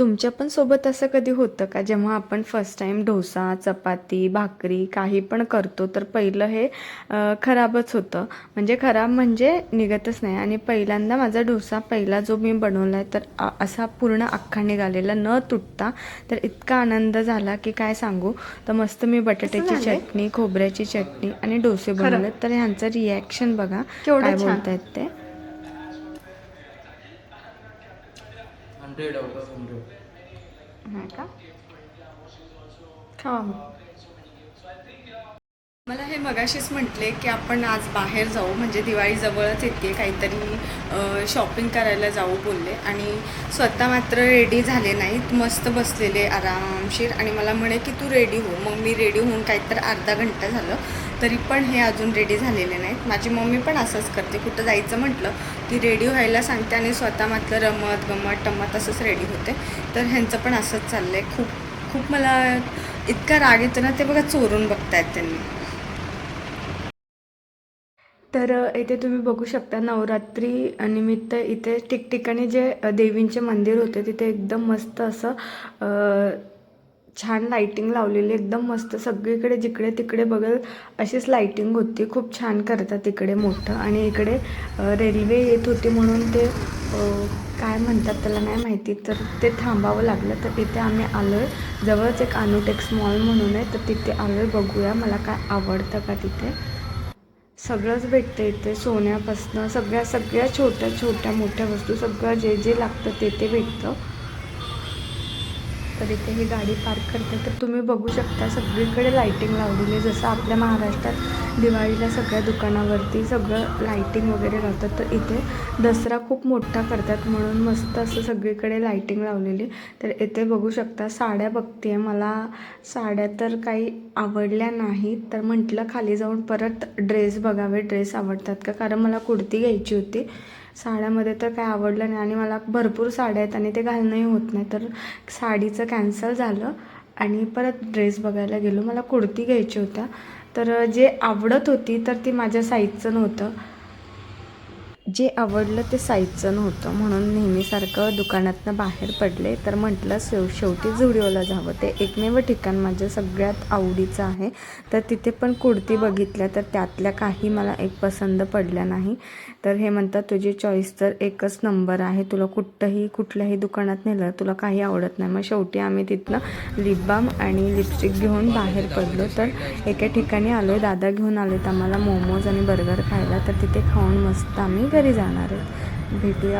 तुमच्या पण सोबत असं कधी होतं का? जेव्हा आपण फर्स्ट टाईम डोसा चपाती भाकरी काही पण करतो तर पहिलं हे खराबच होतं. म्हणजे खराब म्हणजे निघतच नाही. आणि पहिल्यांदा माझा डोसा पहिला जो मी बनवला आहे तर असा पूर्ण अख्खा निघालेला न तुटता. तर इतका आनंद झाला की काय सांगू? तर मस्त मी बटाट्याची? चटणी खोबऱ्याची चटणी आणि डोसे? बनवले तर ह्यांचं रिॲक्शन बघा काय. बोलतायत ते. Hundred out of hundred. का? खावा मग. मला हे मगाशीच म्हटले की आपण आज बाहेर जाऊ म्हणजे दिवाळी जवळच येते काहीतरी शॉपिंग करायला जाऊ बोलले. आणि स्वतः मात्र रेडी झाले नाहीत मस्त बसलेले आरामशीर. आणि मला म्हणे की तू रेडी हो. मग मी रेडी होऊन काहीतरी अर्धा घंटा झालं तरी पण हे अजून रेडी झालेले नाहीत. माझी मम्मी पण असंच करते कुठं जायचं म्हटलं की रेडी व्हायला सांगते आणि स्वतः मात्र रमत गमत टमत असंच रेडी होते. तर ह्यांचं पण असंच चाललं आहे खूप खूप मला इतका राग येतो ना ते बघा चोरून बघतायत त्यांनी. तर इथे तुम्ही बघू शकता नवरात्री निमित्त इथे ठिकठिकाणी जे देवींचे मंदिर होते तिथे एकदम मस्त असं छान लाईटिंग लावलेली एकदम मस्त. सगळीकडे जिकडे तिकडे बघल अशीच लाईटिंग होती. खूप छान करतात तिकडे मोठं. आणि इकडे रेल्वे येत होती म्हणून ते काय म्हणतात त्याला नाही माहिती. तर ते थांबावं लागलं. तर तिथे आम्ही आलो आहे जवळच एक अनुटेक्स मॉल म्हणून आहे. तर तिथे आलो आहे बघूया. मला काय आवडतं का तिथे? सगळंच भेटतं इथे सोन्यापासनं सगळ्या सगळ्या छोट्या छोट्या मोठ्या वस्तू सगळं जे जे लागतं ते ते भेटतं. तर इथे ही गाडी पार्क करते. तर तुम्ही बघू शकता सगळीकडे लायटिंग लावलेली आहे. जसं आपल्या महाराष्ट्रात दिवाळीला सगळ्या दुकानावरती सगळं लायटिंग वगैरे लावतात. तर इथे दसरा खूप मोठा करतात. म्हणून मस्त असं सगळीकडे लायटिंग लावलेली तर इथे बघू शकता साड्या बघते मला. साड्या तर काही आवडल्या नाहीत. तर म्हटलं खाली जाऊन परत ड्रेस बघावे. ड्रेस आवडतात का? कारण मला कुर्ती घ्यायची होती. साड्यामध्ये तर काय आवडलं नाही आणि मला भरपूर साड्या आहेत आणि ते घालणंही होत नाही. तर साडीचं कॅन्सल झालं आणि परत ड्रेस बघायला गेलो. मला कुर्ती घ्यायची होत्या. तर जे आवडत होती तर ती माझ्या साईजचं नव्हतं. जे आवडलं ते साईजचं नव्हतं. म्हणून नेहमीसारखं दुकानातनं बाहेर पडले. तर म्हटलं शेव शेवटी झुडिओला जावं. ते एकमेव ठिकाण माझं सगळ्यात आवडीचं आहे. तर तिथे पण कुर्ती बघितल्या तर त्यातल्या काही मला एक पसंत पडल्या नाही. तर हे म्हणतात तुझी चॉईस तर एकच नंबर आहे. तुला कुठंही कुठल्याही दुकानात नेलं तुला काही आवडत नाही. मग शेवटी आम्ही तिथनं लिपबाम आणि लिपस्टिक घेऊन बाहेर पडलो. तर एका ठिकाणी आलो आहे दादा घेऊन आलेत आम्हाला मोमोज आणि बर्गर खायला. तर तिथे खाऊन मस्त आम्ही घरी जाणार आहेत. भेटूया.